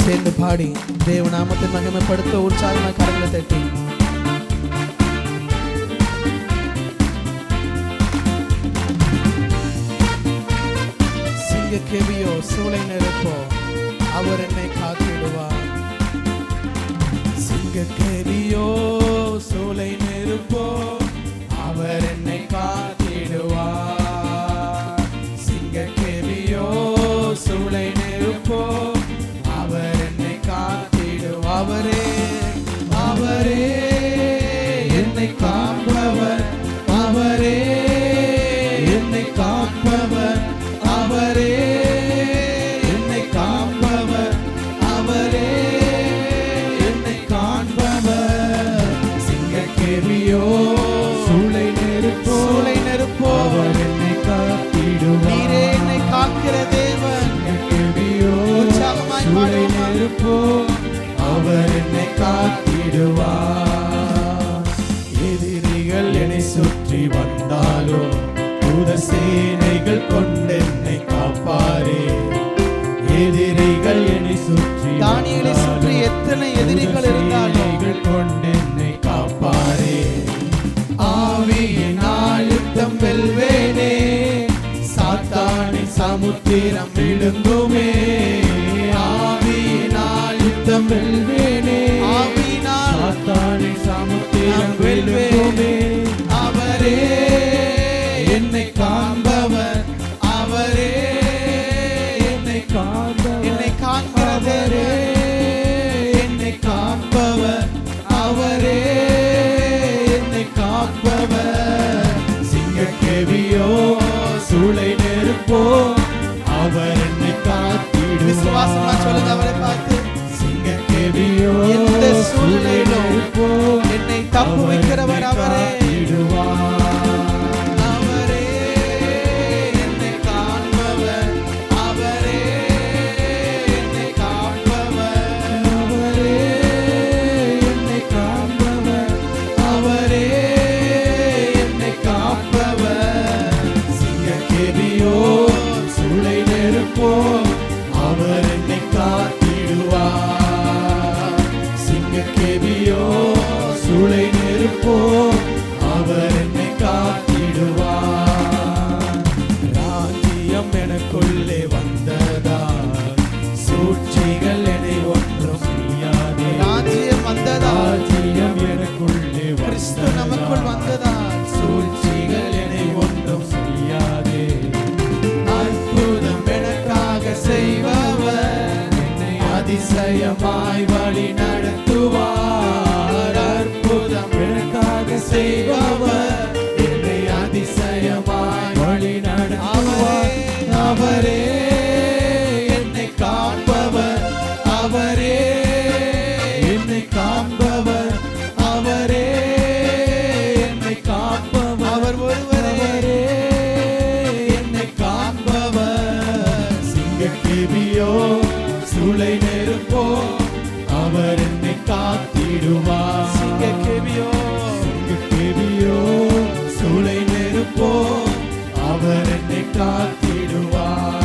சேர்ந்து பாடி தேவ நாமத்தை மகிமைப்படுத்த உற்சாகமாக கரங்களை தட்டி கெவியோ சூளை நெருப்போ அவர் என்னை காத்திடுவார். சிங்க கெவியோ சூளை நெருப்போ அவர் என்னை காத்திடுவார். சிங்க கெவியோ சூளை நெருப்போ அவர் என்னை காத்திடுவார். அவரே எதிரிகள் என்னை சுற்றி வந்தாலும் தூத சேனைகள் கொண்டு என்னை காப்பாரே. எதிரிகள் என்னை சுற்றி தானியேலை சுற்றி எத்தனை எதிரிகள் இருந்தாலும் கொண்டு என்னை காப்பாரே. ஆவியினால் யுத்தம் வெல்வேனே. சாத்தானின் சமுத்திரம் விழுங்குமே. ஆவியினால் யுத்தம் வெல்வேனே. விசுவாசமா சொல்லுங்க அவரை பார்த்து. எந்த சூழ்நிலையிலும் என்னை தப்பு வைக்கிறவர் அவரே. அதிசயமாய் வழி நடத்துவார். அற்புதம் எனக்காக செய்பவர். என்னை அதிசயமாய் வழி நடத்துவார். அவரே என்னை காப்பவர் அவரே என்னை காப்பவர் அவரே என்னை காப்பவர் அவர் ஒருவரே. என்னை காண்பவர். சிங்க கேபியோ சூளை நெருப்போ அவர் என்னை காத்திடுவார். சிங்க கேவியோ சிங்க கேபியோ. சூளை நெருப்போ. அவர் என்னை காத்திடுவார்.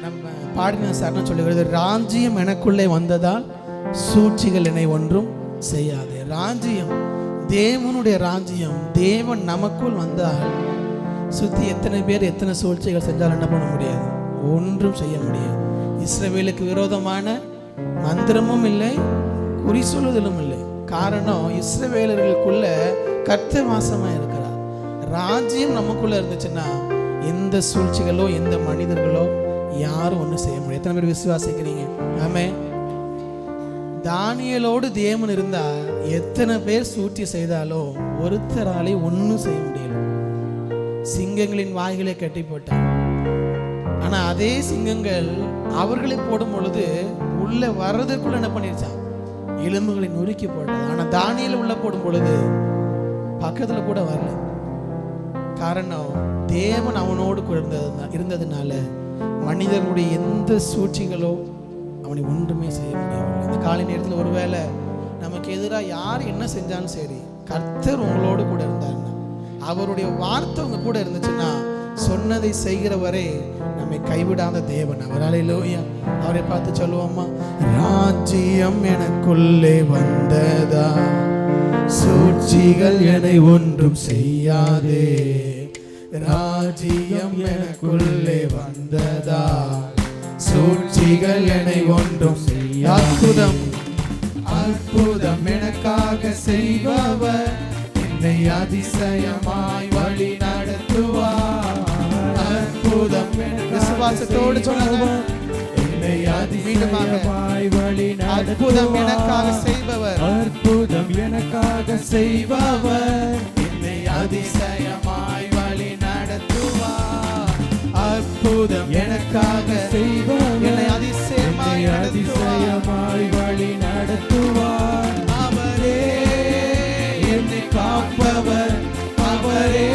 நம்ம பாடின சரணம் சொல்லுகிறது ராஜ்யம் எனக்குள்ளே வந்ததால் சூழ்ச்சிகள் என்னை ஒன்றும் செய்யாது. ராஜ்யம் தேவனுடைய ராஜ்யம் தேவன் நமக்குள் வந்தால் சுத்தி எத்தனை பேர் எத்தனை சூழ்ச்சிகள் செஞ்சாலும் என்ன பண்ண முடியாது? ஒன்றும் செய்ய முடியாது. இஸ்ரவேலுக்கு விரோதமான மந்திரமும் இல்லை குறி சொல்லுதலும் இல்லை. காரணம் இஸ்ரவேலர்களுக்குள்ள கர்த்த வாசமா இருக்கிறார். ராஜ்யம் நமக்குள்ள இருந்துச்சுன்னா எந்த சூழ்ச்சிகளோ எந்த மனிதர்களோ யாரும் ஒன்றும் செய்ய முடியாது. எத்தனை பேர் விசுவாசிக்கிறீங்க? ஆமே தானியலோடு தேவன் இருந்தா எத்தனை பேர் சூழ்ச்சி செய்தாலும் ஒருத்தராலே ஒன்றும் செய்ய முடியல. சிங்கங்களின் வாய்களை கட்டி போட்டார். ஆனால் அதே சிங்கங்கள் அவர்களை போடும் பொழுது உள்ள வர்றதுக்குள்ள என்ன பண்ணிருச்சான் எலும்புகளை நொறுக்கி போட்டது. ஆனா தானியில் உள்ள போடும் பொழுது பக்கத்துல கூட வரல. காரணம் தேவன் அவனோடு இருந்தது இருந்ததுனால மனிதனுடைய எந்த சூழ்ச்சிகளோ அவனை ஒன்றுமே செய்ய முடியவில்லை. இந்த காலை நேரத்தில் ஒருவேளை நமக்கு எதிராக யார் என்ன செஞ்சாலும் சரி கர்த்தர் உங்களோடு கூட இருந்தாருன்னா அவருடைய வார்த்தை உங்க கூட இருந்துச்சுன்னா சொன்னதை செய்கிற வரை நம்மை கைவிடாத தேவன். அவரால் லோயா அவரை பார்த்து சொல்லுவோமா ராஜ்யம் எனக்குள்ளே வந்ததா? சூழ்ச்சிகள் என்னை ஒன்றும் செய்யாதே. ராஜ்யம் எனக்குள்ளே வந்ததா? சூழ்ச்சிகள் என்னை ஒன்றும் செய்ய அற்புதம். அற்புதம் எனக்காக செய்பவர் என்னை அதிசயமாய் வழி நடத்துவார். அற்புதம் விசுவாசத்தோடு சொல்லுங்க வழி அற்புதம் எனக்காக செய்பவர். அற்புதம் எனக்காக செய்பவர். என்னை அதிசயமாய் வழி நடத்துவார். அற்புதம் எனக்காக செய்பவர். என்னை அதிசயமாய் அதிசயமாய் வழி நடத்துவார். அவரே என்னை காப்பவர். அவரே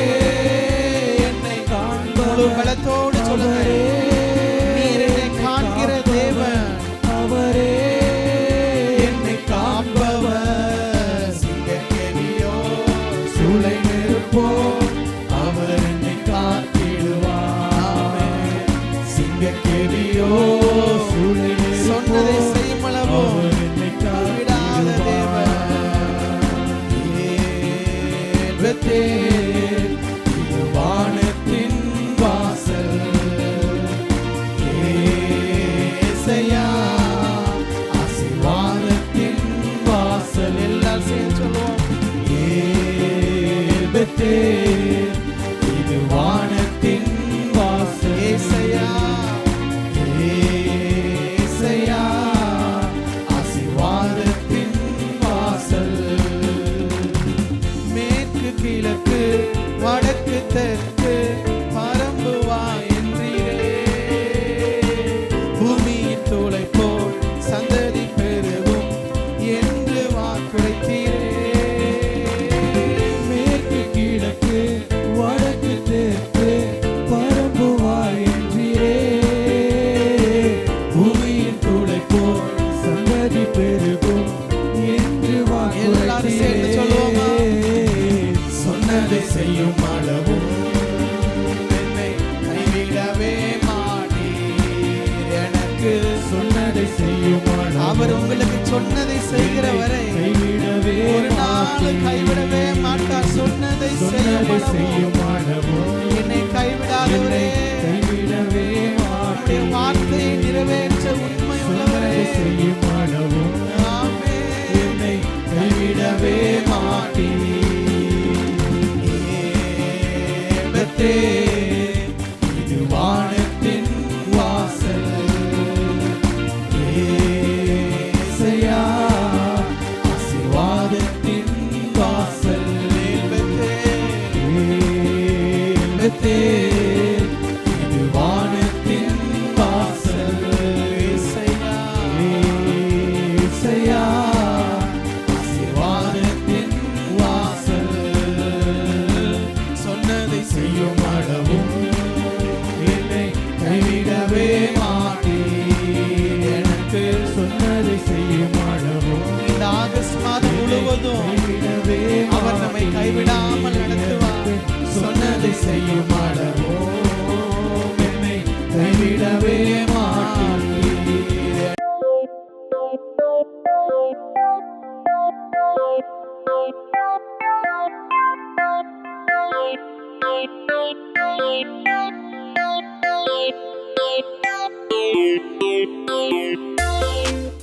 சொன்னதை செய்கிற வரை ஒரு நாள். கைவிடவே மாட்டார். சொன்னதை சொன்னதை செய்யும் செய்யும் அளவும் என்னை கைவிடாதவரே. கைவிடவே. வார்த்தையை நிறைவேற்ற உண்மை உள்ளவரே. என்னை கைவிடவே மாட்டீர் சொர்க்கத்தே இது வானத்தின் வாசல் ஏசையா, ஏசையா, வாசல். சொன்னதை செய்யும் அளவும் என்னை கைவிடவே